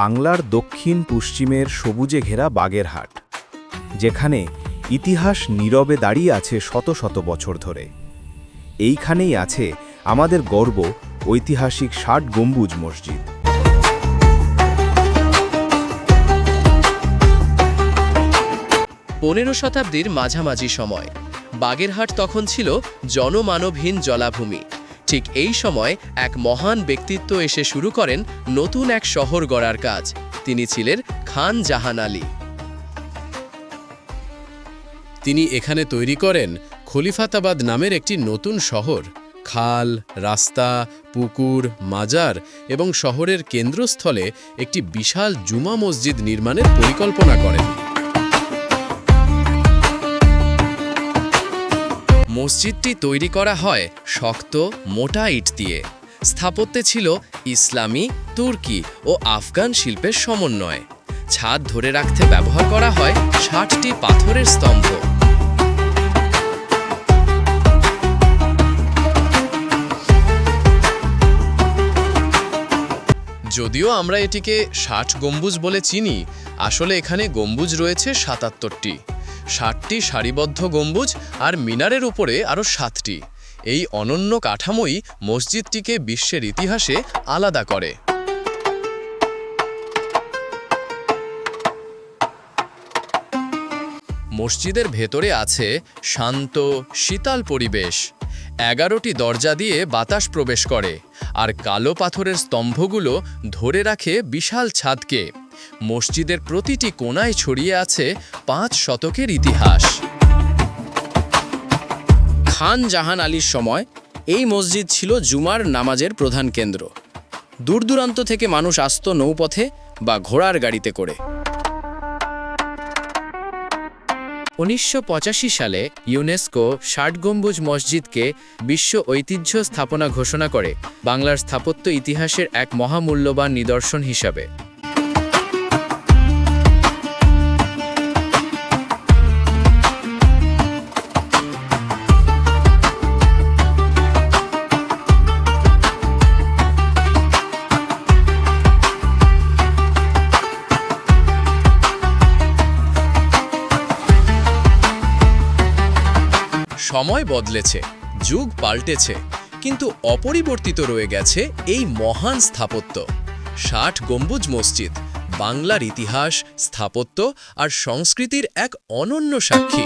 বাংলার দক্ষিণ পশ্চিমের সবুজে ঘেরা বাগেরহাট, যেখানে ইতিহাস নীরবে দাঁড়িয়ে আছে শত শত বছর ধরে। এইখানেই আছে আমাদের গর্ব, ঐতিহাসিক ষাট গম্বুজ মসজিদ। পনেরো শতাব্দীর মাঝামাঝি সময়, বাগেরহাট তখন ছিল জনমানবহীন জলাভূমি। ঠিক এই সময় এক মহান ব্যক্তিত্ব এসে শুরু করেন নতুন এক শহর গড়ার কাজ। তিনি ছিলেন খান জাহান আলী। তিনি এখানে তৈরি করেন খলিফাতাবাদ নামের একটি নতুন শহর। খাল, রাস্তা, পুকুর, মাজার এবং শহরের কেন্দ্রস্থলে একটি বিশাল জুমা মসজিদ নির্মাণের পরিকল্পনা করেন। মসজিদটি তৈরি করা হয় শক্ত, মোটা ইট দিয়ে। স্থাপত্যে ছিল ইসলামী, তুর্কি ও আফগান শিল্পের সমন্বয়। ছাদ ধরে রাখতে ব্যবহার করা হয় ষাটটি পাথরের স্তম্ভ। যদিও আমরা এটিকে ষাট গম্বুজ বলে চিনি, আসলে এখানে গম্বুজ রয়েছে সাতাত্তরটি। ষাটটি সারিবদ্ধ গম্বুজ আর মিনারের উপরে আরও সাতটি। এই অনন্য কাঠামোই মসজিদটিকে বিশ্বের ইতিহাসে আলাদা করে। মসজিদের ভেতরে আছে শান্ত, শীতল পরিবেশ। এগারোটি দরজা দিয়ে বাতাস প্রবেশ করে, আর কালো পাথরের স্তম্ভগুলো ধরে রাখে বিশাল ছাদকে। মসজিদের প্রতিটি কোণায় ছড়িয়ে আছে পাঁচ শতকের ইতিহাস। খান জাহান আলীর সময় এই মসজিদ ছিল জুমার নামাজের প্রধান কেন্দ্র। দূর দূরান্ত থেকে মানুষ আসত নৌপথে বা ঘোড়ার গাড়িতে করে। উনিশশো পঁচাশি সালে ইউনেস্কো ষাট গম্বুজ মসজিদকে বিশ্ব ঐতিহ্য স্থাপনা ঘোষণা করে, বাংলার স্থাপত্য ইতিহাসের এক মহামূল্যবান নিদর্শন হিসাবে। সময় বদলেছে, যুগ পাল্টেছে, কিন্তু অপরিবর্তিত রয়ে গেছে এই মহান স্থাপত্য। ষাট গম্বুজ মসজিদ, বাংলার ইতিহাস, স্থাপত্য আর সংস্কৃতির এক অনন্য সাক্ষী।